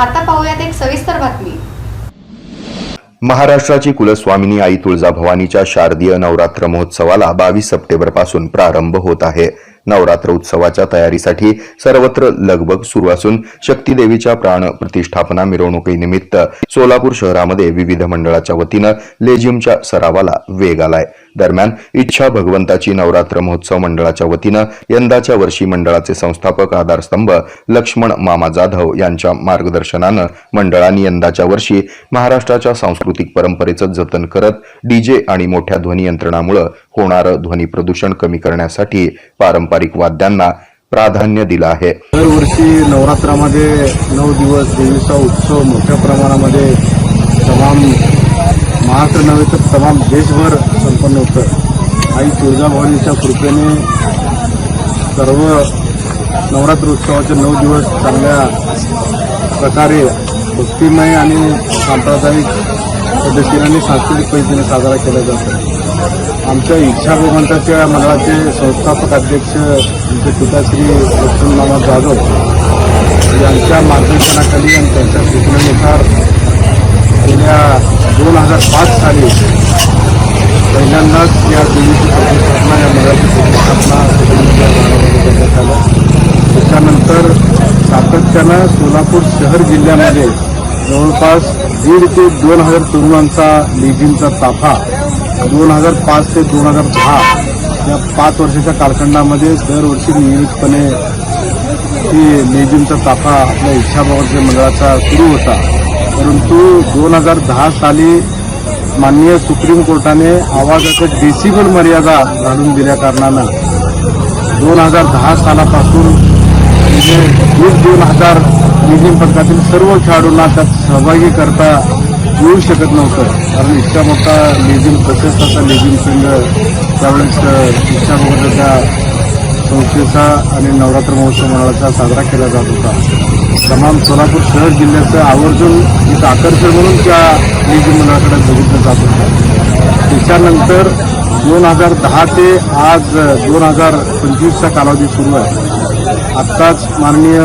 आता पाहूयात एक सविस्तर बातमी. महाराष्ट्राची कुलस्वामिनी आई तुळजाभवानीच्या शारदीय नवरात्र महोत्सवाला बावीस सप्टेंबरपासून प्रारंभ होत आहे. नवरात्र उत्सवाच्या तयारीसाठी सर्वत्र लगबग सुरू असून शक्तीदेवीच्या प्राण प्रतिष्ठापना मिरवणुकीनिमित्त सोलापूर शहरामध्ये विविध मंडळाच्या वतीनं लेझिमच्या सरावाला वेग आलाय. दरम्यान इच्छा भगवंताची नवरात्र महोत्सव मंडळाच्या वतीनं यंदाच्या वर्षी मंडळाचे संस्थापक आधारस्तंभ लक्ष्मण मामा जाधव यांच्या मार्गदर्शनानं मंडळाने यंदाच्या वर्षी महाराष्ट्राच्या सांस्कृतिक परंपरेचं जतन करत डीजे आणि मोठ्या ध्वनी यंत्रणामुळे होणारं ध्वनी प्रदूषण कमी करण्यासाठी पारंपरिक वाद्यांना प्राधान्य दिलं आहे. दरवर्षी नवरात्रामध्ये नऊ दिवस देवीचा उत्सव मोठ्या प्रमाणामध्ये तमाम महाराष्ट्र नव्हे तर तमाम देशभर संपन्न होतं. आई तुळजाभवानीच्या कृपेने सर्व नवरात्र उत्सवाचे नऊ दिवस चांगल्या प्रकारे भक्तिमय आणि सांप्रदायिक पद्धतीने आणि सांस्कृतिक पद्धतीने साजरा केला जातो. आमच्या इच्छा भगवंताच्या मंडळाचे संस्थापक अध्यक्ष आमचे पिताश्री लक्ष्मणमामा जाधव यांच्या मार्गदर्शनाखाली आणि त्यांच्या सूचनेनुसार गेल्या दोन हजार पाच साली पहिल्यांदाच या देवीची प्रतिष्ठापना या मंडळाची प्रतिष्ठापना करण्यात आलं त्याच्यानंतर सातत्यानं सोलापूर शहर जिल्ह्यामध्ये जवळपास दीड ते दोन हजार तरुणांचा लेझिमचा ताफा दोन हजार पाच ते दोन हजार दहा या पाच वर्षाच्या कालखंडामध्ये दरवर्षी नियमितपणे ही लेझिमचा ताफा आपल्या इच्छाभवाच्या मंडळाचा सुरू होता. परंतु दोन हजार दहा साली माननीय सुप्रीम कोर्टाने आवाजाचं डेसिबल मर्यादा घालून दिल्या कारणानं दोन हजार दहा सालापासून म्हणजे दोन हजार लेझिम पथकातील सर्व खेळाडूंना त्यात सहभागी करता येऊ शकत नव्हतं. कारण इतका मोठा लेझिम प्रशस्ताचा लेझिम संघ त्यावेळेस इच्छा त्या संस्थेचा आणि नवरात्र महोत्सव मंडळाचा साजरा केला जात होता. तमाम सोलापूर शहर जिल्ह्याचं आवर्जून एक आकर्षण म्हणून त्या लेझिम मंडळाकडे बघितलं जात होतं त्याच्यानंतर दोन हजार दहा ते आज दोन हजार पंचवीसचा कालावधी सुरू आहे. आत्ताच माननीय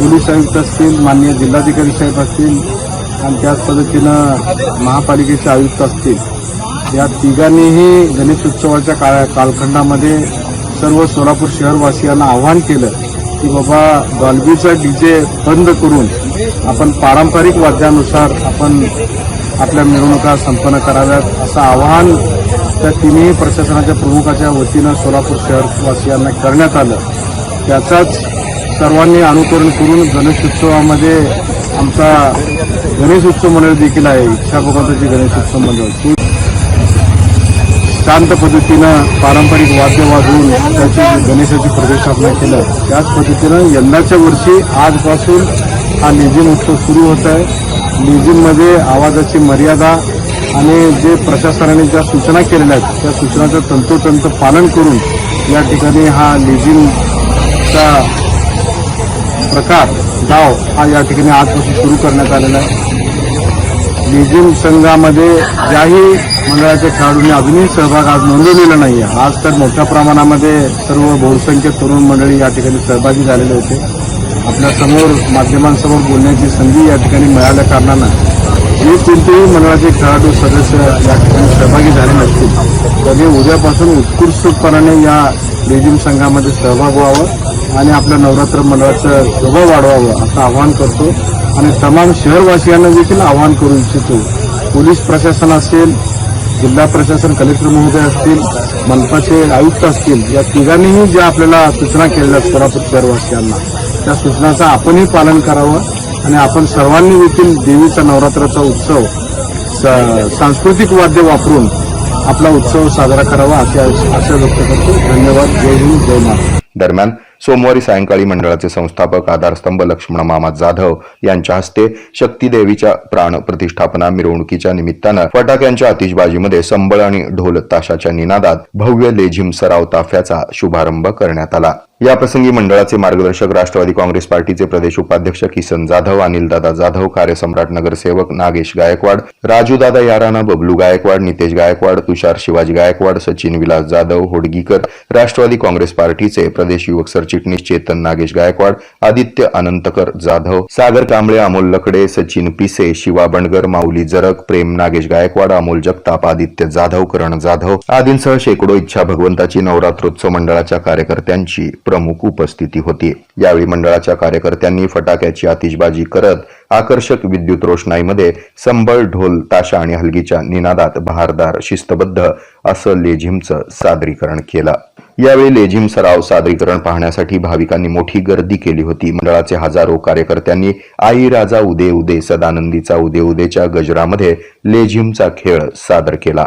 पोलीस आयुक्त असतील माननीय जिल्हाधिकारी साहेब असतील आणि त्याच पद्धतीनं महापालिकेचे आयुक्त असतील. या तिघांनीही गणेश उत्सवाच्या काळ कालखंडामध्ये सर्व सोलापूर शहरवासियांना आवाहन केलं की बाबा डॉल्बीचा डीजे बंद करून आपण पारंपरिक वाद्यानुसार आपण आपल्या मिरवणुका संपन्न कराव्यात असं आवाहन त्या तिन्ही प्रशासनाच्या प्रमुखाच्या वतीनं सोलापूर शहरवासियांना करण्यात आलं. त्याचाच सर्वांनी अनुकरण करून गणेश उत्सवामध्ये आमचा गणेश उत्सव मंडळ देखील आहे. इच्छा भगवंताची गणेश उत्सव मंडळ शांत पद्धतीनं पारंपरिक वाद्य वाजवून त्याची गणेशाची प्रतिष्ठापना केलं. त्याच पद्धतीनं यंदाच्या वर्षी आजपासून हा निजीम उत्सव सुरू होत आहे. लेझिममध्ये आवाजाची मर्यादा आणि जे प्रशासनाने ज्या सूचना केलेल्या आहेत त्या सूचनाचं तंतोतंत पालन करून या ठिकाणी हा लेझिमचा प्रकार डाव हा या ठिकाणी आजपासून सुरू करण्यात आलेला आहे. लेझिम संघामध्ये ज्याही मंडळाच्या खेळाडूंनी अजूनही सहभाग आज नोंदवलेला नाही आहे आज तर मोठ्या प्रमाणामध्ये सर्व बहुसंख्य तरुण मंडळी या ठिकाणी सहभागी झालेले होते. आपल्यासमोर माध्यमांसमोर बोलण्याची संधी या ठिकाणी मिळाल्या कारणानं जे कोणतेही मंडळाचे खेळाडू सदस्य या ठिकाणी सहभागी झाले नसतील त्यांनी उद्यापासून उत्कृष्टपणाने या रेजिम संघामध्ये सहभाग व्हावं आणि आपल्या नवरात्र मंडळाचं शोभा वाढवावं असं आवाहन करतो. आणि तमाम शहरवासियांना देखील आवाहन करू इच्छितो. पोलीस प्रशासन असेल जिल्हा प्रशासन कलेक्टर महोदय असतील मनपाचे आयुक्त असतील या तिघांनीही ज्या आपल्याला सूचना केलेल्या आहेत शहरवासियांना. त्या सूचनाचं आपणही पालन करावं आणि आपण सर्वांनी देखील देवीचा नवरात्राचा उत्सव सांस्कृतिक वाद्य वापरून आपला उत्सव साजरा करावा अशी आशा व्यक्त करतो. धन्यवाद. जय हिंद जय महाराष्ट्र. दरम्यान सोमवारी सायंकाळी मंडळाचे संस्थापक आधारस्तंभ लक्ष्मण मामा जाधव यांच्या हस्ते शक्ती देवीच्या प्राण प्रतिष्ठापना मिरवणुकीच्या निमित्तानं फटाक्यांच्या आतिषबाजीमध्ये संबळ आणि ढोल ताशाच्या निनादात भव्य लेझिम सराव ताफ्याचा शुभारंभ करण्यात आला. या प्रसंगी मंडळाचे मार्गदर्शक राष्ट्रवादी काँग्रेस पार्टीचे प्रदेश उपाध्यक्ष किसन जाधव अनिलदादा जाधव कार्यसम्राट नगरसेवक नागेश गायकवाड राजूदादा याराना बबलू गायकवाड नितेश गायकवाड तुषार शिवाजी गायकवाड सचिन विलास जाधव होडगीकर राष्ट्रवादी काँग्रेस पार्टीचे प्रदेश युवक सरचिटणीस चेतन नागेश गायकवाड आदित्य अनंतकर जाधव सागर कांबळे अमोल लकडे सचिन पिसे शिवा बंडगर माऊली जरक प्रेम नागेश गायकवाड अमोल जगताप आदित्य जाधव करण जाधव आदींसह शेकडो इच्छा भगवंताची नवरात्रोत्सव मंडळाच्या कार्यकर्त्यांची प्रमुख उपस्थिती होती. यावेळी मंडळाच्या कार्यकर्त्यांनी फटाक्याची आतिषबाजी करत आकर्षक विद्युत रोषणाईमध्ये संबळ ढोल ताशा आणि हलगीच्या निनादात बहारदार शिस्तबद्ध असं लेझिमचं सादरीकरण केलं. यावेळी लेझिम सराव सादरीकरण पाहण्यासाठी भाविकांनी मोठी गर्दी केली होती. मंडळाचे हजारो कार्यकर्त्यांनी आई राजा उदे उदे सदानंदीचा उदे उदेच्या गजरामध्ये लेझिमचा खेळ सादर केला.